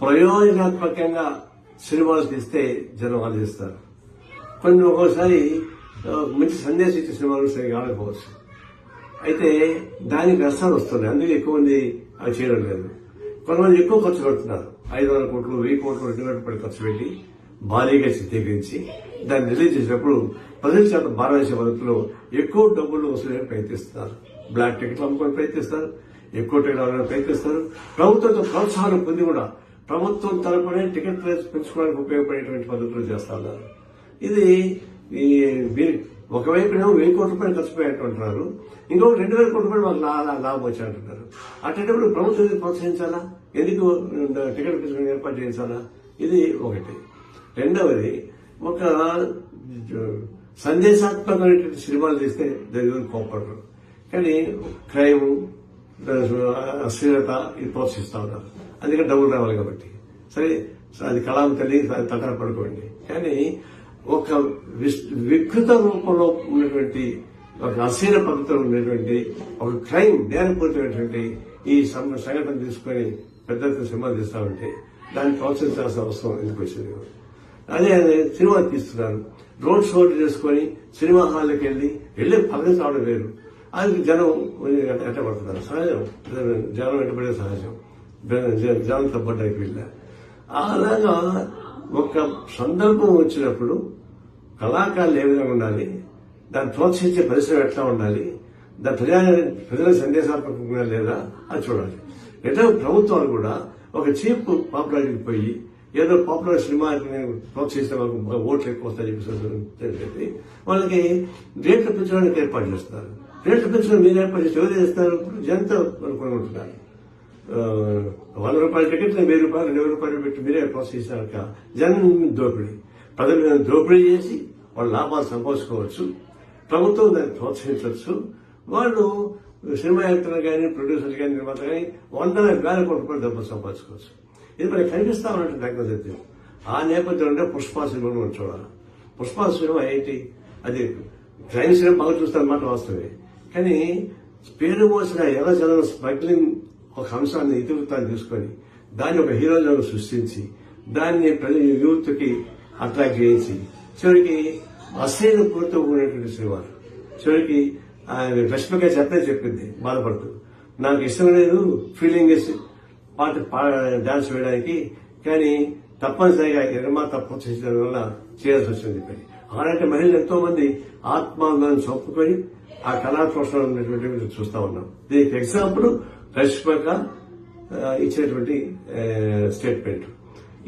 ప్రయోజనాత్మకంగా సినిమాలు తీస్తే జనం ఆలోచిస్తారు కొన్ని ఒక్కోసారి మంచి సందేశం ఇచ్చే సినిమాలు సరిగా ఆడకపోవచ్చు అయితే దానికి నష్టాలు వస్తున్నాయి. అందుకే ఎక్కువ మంది అవి చేయడం లేదు. కొంతమంది ఎక్కువ ఖర్చు పెడుతున్నారు. ఐదు వందల కోట్లు వెయ్యి కోట్లు రెండు వేల రూపాయలు ఖర్చు పెట్టి భారీగా చిత్రీకరించి దాన్ని రిలీజ్ చేసినప్పుడు ప్రజల చేత భారతదేశ పద్ధతిలో ఎక్కువ డబ్బులు వసూలు ప్రయత్నిస్తున్నారు. బ్లాక్ టికెట్లు అమ్ముకొని ప్రయత్నిస్తారు ఎక్కువ టికెట్లు ప్రయత్నిస్తారు ప్రభుత్వంతో ప్రోత్సాహం పొంది కూడా ప్రభుత్వం తరపునే టికెట్ రేట్స్ పెంచుకోవడానికి ఉపయోగపడేటువంటి పద్ధతులు చేస్తా ఉన్నారు ఇది ఈ ఒకవైపు ఏమో వెయ్యి కోట్ల రూపాయలు ఖర్చు పెట్టారంటున్నారు ఇంకొక రెండు వేల కోట్ల రూపాయలు మాకు లాభం వచ్చాయంటున్నారు. అట్టేటప్పుడు ప్రభుత్వం ప్రోత్సహించాలా? ఎందుకు టికెట్ తీసుకుని ఏర్పాటు చేయించాలా? ఇది ఒకటి. రెండవది ఒక సందేశాత్మకమైనటువంటి సినిమాలు తీస్తే దగ్గర కోపడరు కానీ క్రైమ్ అశ్లీలత ఇది ప్రోత్సహిస్తా ఉన్నారు. అందుకని డబ్బులు రావాలి కాబట్టి. సరే అది కళాం తల్లి తగ్గర పడుకోండి. కానీ ఒక విస్- వికృత రూపంలో ఉన్నటువంటి ఒక అసీన పద్ధతిలో ఉన్నటువంటి ఒక క్రైమ్ నేరపూరితమైనటువంటి ఈ సంఘటన తీసుకొని పెద్ద సినిమా సినిమాలు తీస్తా ఉంటే దాన్ని ప్రోత్సహించాల్సిన అవసరం ఎందుకు వచ్చింది? అదే అదే సినిమా తీస్తున్నారు. రోడ్ షోలు చేసుకొని సినిమా హాల్కి వెళ్ళి వెళ్ళి పదవి రావడం వేరు. అది జనం ఎట్టబడుతున్నారు సహజం. జనం ఎట్టబడే సహజం. జనం సపోర్ట్ అయిపోయిందా? అలాగా ఒక సందర్భం వచ్చినప్పుడు కళాకారులు ఏ విధంగా ఉండాలి? దాన్ని ప్రోత్సహించే పరిశ్రమ ఎట్లా ఉండాలి? దాని ప్రజా ప్రజల సందేశాత్మకంగా లేదా? అది చూడాలి. ఎట్లా ప్రభుత్వాలు కూడా ఒక చీప్ పాపులారిటీకి పోయి ఏదో పాపులర్ సినిమా ప్రోత్సహిస్తే వాళ్ళకి ఓట్లు ఎక్కువ వస్తాయని చెప్పేసి చెప్పి వాళ్ళకి రేట్లు పెంచడానికి ఏర్పాటు చేస్తారు. రేట్లు పెంచడం మీరు ఏర్పాటు చేస్తే ఎవరు చేస్తారు? జనత కొనుక్కుంటున్నారు ఆ, వంద రూపాయల టికెట్ వెయ్యి రూపాయలు ఇరవై రూపాయలు పెట్టి మీరే ప్రోత్సహించాక జనం దోపిడీ. ప్రజల దోపిడీ చేసి వాళ్ళు లాభాలు సంపాదించుకోవచ్చు. ప్రభుత్వం దాన్ని ప్రోత్సహించవచ్చు. వాళ్ళు సినిమా యాక్టర్లు కానీ ప్రొడ్యూసర్లు కానీ నిర్మాత కానీ వందల వేల కోట్ల రూపాయలు డబ్బులు సంపాదించుకోవచ్చు. ఇది మనకి కనిపిస్తా ఉన్నట్టు నగ్న సత్యం. ఆ నేపథ్యంలో పుష్ప సినిమాను మనం చూడాలి. పుష్పా సినిమా ఏంటి? అది క్రైమ్ సినిమా బాగా చూస్తారన్నమాట వాస్తవే కానీ పేరు మోసిన ఎర్ర జనం స్మగ్లింగ్ ఒక అంశాన్ని ఇతివృత్తాన్ని తీసుకొని దాన్ని ఒక హీరోలను సృష్టించి దాన్ని ప్రతి యూత్కి అట్రాక్ట్ చేయించి చివరికి అశ్లీల పూర్తో కూడినటువంటి సినిమా. చివరికి ఆయన రష్మిక చెప్పే చెప్పింది బాధపడుతూ నాకు ఇష్టం లేదు ఫీలింగ్ పాట డాన్స్ వేయడానికి కానీ తప్పనిసరిగా నిర్మా తప్పు చేసిన వల్ల చేయాల్సి వచ్చింది చెప్పి అలాంటి మహిళలు ఎంతో మంది ఆత్మాంగాన్ని చొప్పుకొని ఆ కళా ఉన్నటువంటి చూస్తా ఉన్నాం. దీనికి ఎగ్జాంపుల్ రష్మిక ఇచ్చినటువంటి స్టేట్మెంట్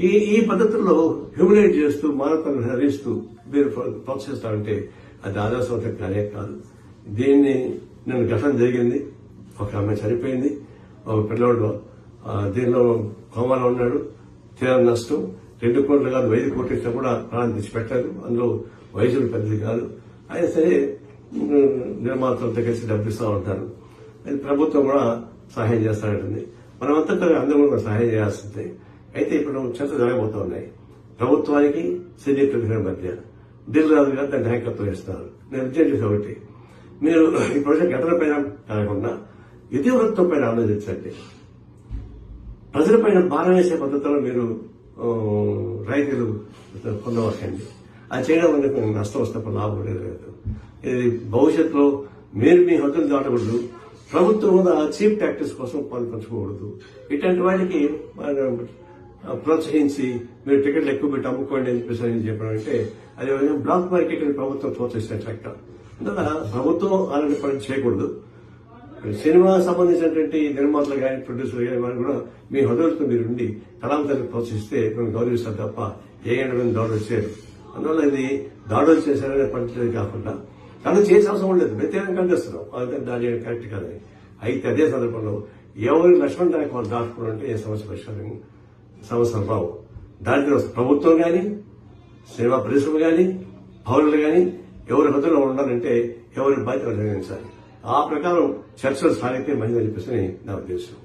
ఈ ఈ పద్ధతుల్లో హ్యూమినేట్ చేస్తూ మానవతను హరిస్తూ మీరు ప్ర- ప్రోత్సహిస్తారంటే అది ఆదర్శవంత కానే కాదు. దీన్ని నేను ఘటన జరిగింది. ఒక ఆమె చనిపోయింది. ఒక పిల్లవాడు దీనిలో కోమాలో ఉన్నాడు. తీర నష్టం. రెండు కోట్లు కాదు ఐదు కోట్లు ఇచ్చినా కూడా ప్రాణం తెచ్చిపెట్టారు. అందులో వయసులు పెద్దది కాదు. అయినా సరే నిర్మాతలతో కలిసి డబ్బిస్తూ ఉంటారు. అది ప్రభుత్వం కూడా సహాయం చేస్తానంటుంది మనమంతా అందరం కూడా సహాయం చేయాల్సిందే. అయితే ఇప్పుడు చెత్త జరగబోతా ఉన్నాయి. ప్రభుత్వానికి సీనియర్ ప్రతిభ మధ్య దిల్ రాజు గారు దాన్ని నాయకత్వం ఇస్తారు నేను విజయం ఒకటి. మీరు ఈ ప్రాజెక్ట్ ఘటన పైన కాకుండా ఇతివృత్తం పైన ఆలోచించండి. ప్రజలపైన భారం వేసే పద్ధతిలో మీరు రైతులు పొందవచ్చండి. అది చేయడం వల్ల నష్టం వస్తే లాభం లేదు లేదు. ఇది భవిష్యత్తులో మీరు మీ హక్కులు దాటకూడదు. ప్రభుత్వం కూడా చీప్ ట్యాక్టర్స్ కోసం పంచుకోకూడదు. ఇట్లాంటి వాటికి ప్రోత్సహించి మీరు టికెట్లు ఎక్కువ పెట్టి అమ్ముకోండి అని చెప్పేసి చెప్పారంటే చెప్పడం అంటే అది బ్లాక్ మార్కెట్ ప్రభుత్వం ప్రోత్సహిస్తున్న ట్రాక్టర్ అందువల్ల ప్రభుత్వం అలాంటి పని చేయకూడదు. సినిమా సంబంధించినటువంటి నిర్మాతలు కానీ ప్రొడ్యూసర్లు కానీ వారు కూడా మీ హృదయంతో మీరు ఉండి కళాంతరాన్ని ప్రోత్సహిస్తే మేము గౌరవిస్తారు తప్ప ఏ ఎండ మేము దాడులు చేయరు. అందువల్ల ఇది దాడులు చేశారనే పనిచేది కాకుండా కానీ చేసే అవసరం లేదు. వ్యతిరేకం కనిపిస్తున్నాం అదే దాని కరెక్ట్ కాదని అయితే అదే సందర్భంలో ఎవరు నష్టం నాయక్ వాళ్ళు దాటుకున్నారంటే ఏ సమస్య పరిష్కారం సమస్యలు రావు. దాంట్లో ప్రభుత్వం కానీ సినిమా పరిశ్రమ కానీ పౌరులు కానీ ఎవరి హద్దులో ఉండాలంటే ఎవరి బాధ్యత నిర్వహించాలి ఆ ప్రకారం చర్చలు సాగితే మంచిది అనిపిస్తుంది నా ఉద్దేశం.